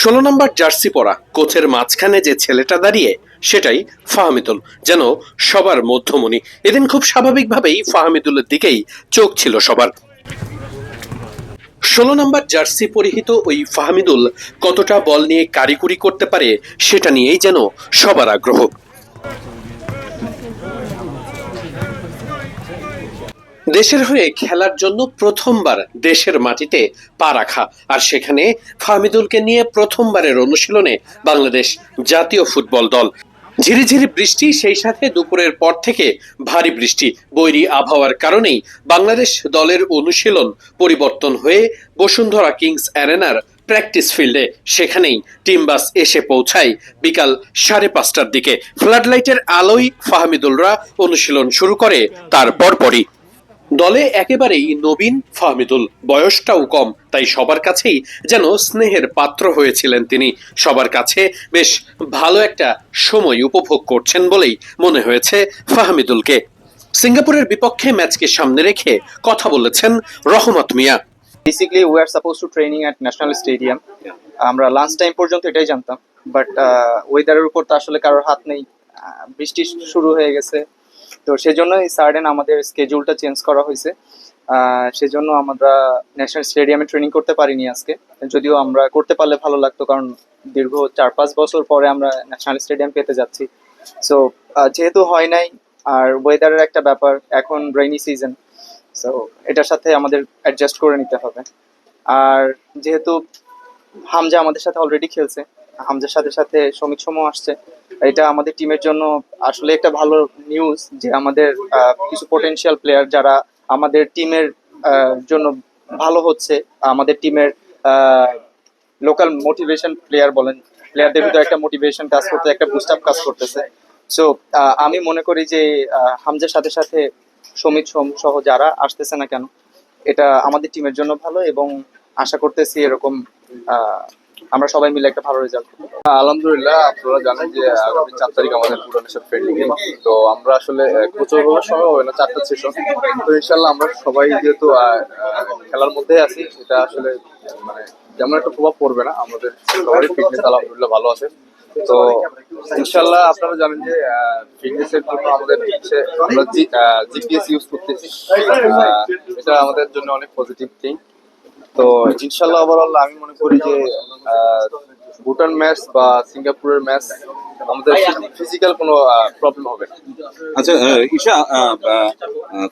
ষোলো নম্বর জার্সি পরা কোচের মাঝখানে যে ছেলেটা দাঁড়িয়ে, সেটাই ফাহমিদুল যেন সবার মধ্যমণি। এদিন খুব স্বাভাবিকভাবেই ফাহমিদুলের দিকেই চোখ ছিল সবার। ষোলো নম্বর জার্সি পরিহিত ওই ফাহমিদুল কতটা বল নিয়ে কারিকুরি করতে পারে, সেটা নিয়েই যেন সবার আগ্রহ। দেশের হয়ে খেলার জন্য প্রথমবার দেশের মাটিতে পা রাখা। আর সেখানে ফাহমিদুলকে নিয়ে প্রথমবারের অনুশীলনে বাংলাদেশ জাতীয় ফুটবল দল। ঝিরিঝিরি বৃষ্টি, সেই সাথে দুপুরের পর থেকে ভারী বৃষ্টি। বৈরী আবহাওয়ার কারণেই বাংলাদেশ দলের অনুশীলন পরিবর্তন হয়ে বসুন্ধরা কিংস অ্যারেনার প্র্যাকটিস ফিল্ডে সেখানেই টিম বাস এসে পৌঁছায় বিকাল সাড়ে পাঁচটার দিকে। ফ্লাডলাইটের আলোয় ফাহমিদুলরা অনুশীলন শুরু করে, তার পরপরই। দলে একেবারেই নবীন ফাহমিদুল। বয়সটাও কম, তাই সবার কাছেই যেন স্নেহের পাত্র হয়েছিলেন তিনি। সবার কাছে বেশ ভালো একটা সময় উপভোগ করছেন বলেই মনে হয়েছে ফাহমিদুলকে। সিঙ্গাপুরের বিপক্ষে ম্যাচকে সামনে রেখে কথা বলেছেন Rahmat Mia. Basically we are suppose to training at national stadium আমরা লাঞ্চ টাইম পর্যন্ত এটাই জানতাম বাট ওয়েদারের উপর তো আসলে কারোর হাত নেই। বৃষ্টি শুরু হয়ে গেছে। তো সেজন্যই সার্ডেন আমাদের স্কেডিউলটা চেঞ্জ করা হয়েছে। সেজন্য আমরা ন্যাশনাল স্টেডিয়ামে ট্রেনিং করতে পারিনি আজকে। যদিও আমরা করতে পারলে ভালো লাগতো, কারণ দীর্ঘ চার পাঁচ বছর পরে আমরা ন্যাশনাল স্টেডিয়াম পেতে যাচ্ছি। সো যেহেতু হয় নাই, আর ওয়েদারের একটা ব্যাপার, এখন রেইনি সিজন সো এটার সাথে আমাদের অ্যাডজাস্ট করে নিতে হবে। আর যেহেতু হামজা আমাদের সাথে অলরেডি খেলছে, হামজার সাথে সাথে সমিত আসছে এটা আমাদের টিমের জন্য আসলে একটা ভালো নিউজ যে আমাদের কিছু পোটেনশিয়াল প্লেয়ার যারা আমাদের টিমের জন্য ভালো হচ্ছে, আমাদের টিমের লোকাল মোটিভেশন প্লেয়ার বলেন প্লেয়ারদের ভিতরে একটা মোটিভেশন কাজ করতে, একটা বুস্ট আপ কাজ করতেছে। সো আমি মনে করি যে হামজার সাথে সাথে সমিত সোম সহ যারা আসতেছে না কেন, এটা আমাদের টিমের জন্য ভালো এবং আশা করতেছি এরকম আমরা সবাই মিলে একটা ভালো রেজাল্ট করব আলহামদুলিল্লাহ, আপনারা জানেন যে আগামী চার তারিখ আমাদের পুরানের সাথে ফ্রেন্ডলি গেম তো আমরা আসলে কোচর হওয়ার সময় হবে না, চারটা সেশন তো ইনশাল্লাহ আমরা সবাই যেহেতু খেলার মধ্যে আছি এটা আসলে মানে যেমন একটা প্রভাব পড়বে না। আমাদের সবারই ফিটনেস আলহামদুলিল্লাহ ভালো আছে। তো ইনশাল্লাহ আপনারা জানেন যে ফিটনেস এর জন্য আমাদের হচ্ছে, আমরা জিপিএস ইউজ করতেছি। এটা আমাদের জন্য অনেক পজিটিভ থিং তো ইনশাল্লাহ ওভারঅল আমি মনে করি যে ভুটান ম্যাচ বা সিঙ্গাপুরের ম্যাচ আমাদের ফিজিক্যাল কোনো প্রবলেম হবে আচ্ছা ঈশা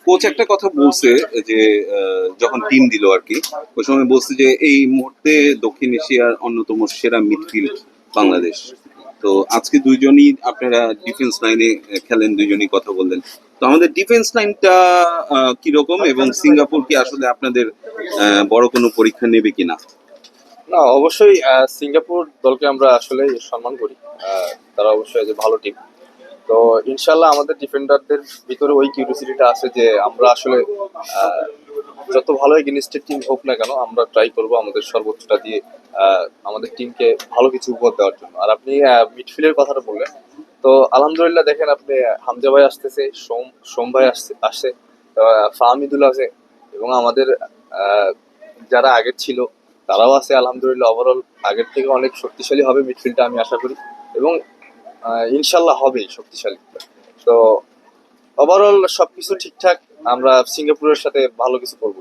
কোচ একটা কথা বলছে যে যখন টিম দিল আর কি, ওই সময় বলছে যে, এই মুহূর্তে দক্ষিণ এশিয়ার অন্যতম সেরা মিডফিল্ড বাংলাদেশ। তো আজকে দুইজনই আপনারা ডিফেন্স লাইনে খেলেন, দুইজনই কথা বললেন। তো আমাদের ডিফেন্স লাইনটা কীরকম এবং সিঙ্গাপুর কি আসলে আপনাদের বড় কোনো পরীক্ষা নেবে কিনা? না, অবশ্যই সিঙ্গাপুর দলকে আমরা আসলে সম্মান করি। তারা অবশ্যই যে ভালো টিম তো ইনশাল্লাহ আমাদের ডিফেন্ডারদের ভিতরে ওই কিউরিয়াসিটিটা আছে যে আমরা আসলে যত ভালো এগেনিস্টের টিম হোক না কেন, আমরা ট্রাই করব আমাদের সর্বোচ্চটা দিয়ে আমাদের টিমকে ভালো কিছু উপহার দেওয়ার জন্য। আর আপনি মিডফিল্ডের কথাটা বললেন, তো আলহামদুলিল্লাহ দেখেন আপনি হামজা ভাই আসতেছে, সোম সোম ভাই আসছে আসছে ফাহমিদুল আছে, এবং আমাদের যারা আগের ছিল, তারাও আছে, আলহামদুলিল্লাহ ওভারঅল আগের থেকে অনেক শক্তিশালী হবে মিডফিল্ডটা আমি আশা করি, এবং ইনশাল্লাহ হবেই শক্তিশালী। তো ওভারঅল সবকিছু ঠিকঠাক আমরা সিঙ্গাপুরের সাথে ভালো কিছু করব